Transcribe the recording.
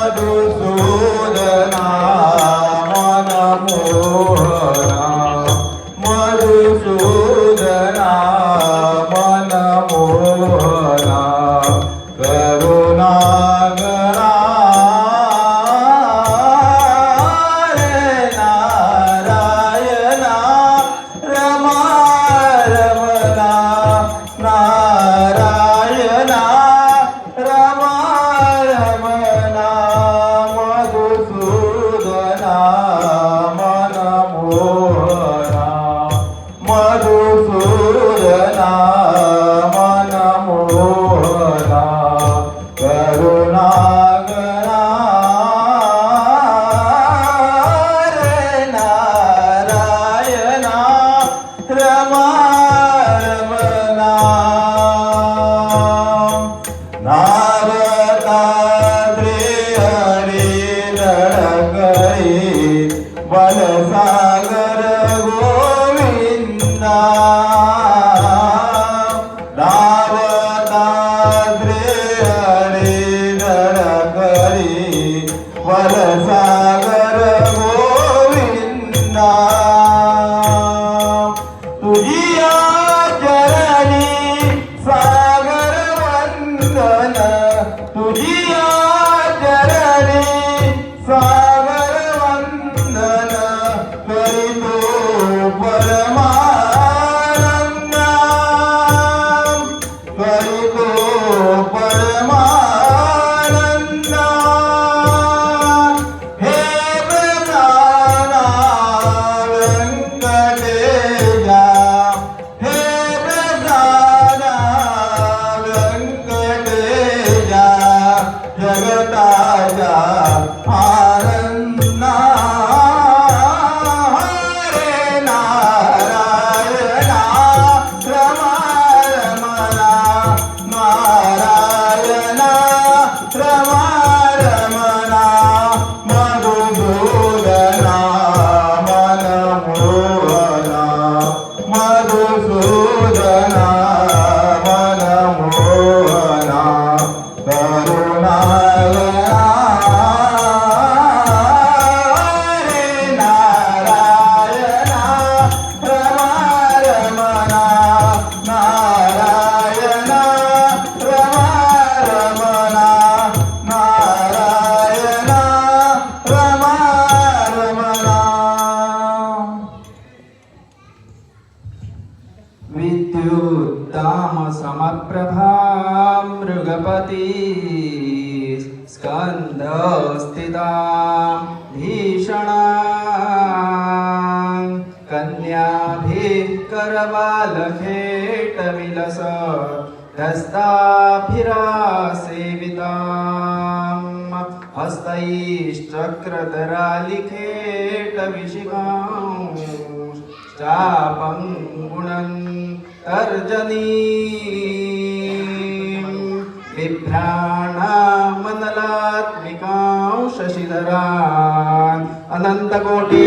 Adolfo. Yeah. ತುರಿಯಾಚರಣೆ ಸ್ವಾಮಿ जगताच्या आरन्ना हरे नारायणा रमायमना नारायणा विद्युत्तामसमप्रभां मृगपती स्कन्धस्थिता भीषणा कन्याभिः करवालखेटविलस हस्ताभिरासेविता हस्तैश्चक्रधरालिखेटविशिखाम् चापं गुणं तर्जनी बिभ्राणामनलात्मिकां शशिधरान् अनन्तकोटि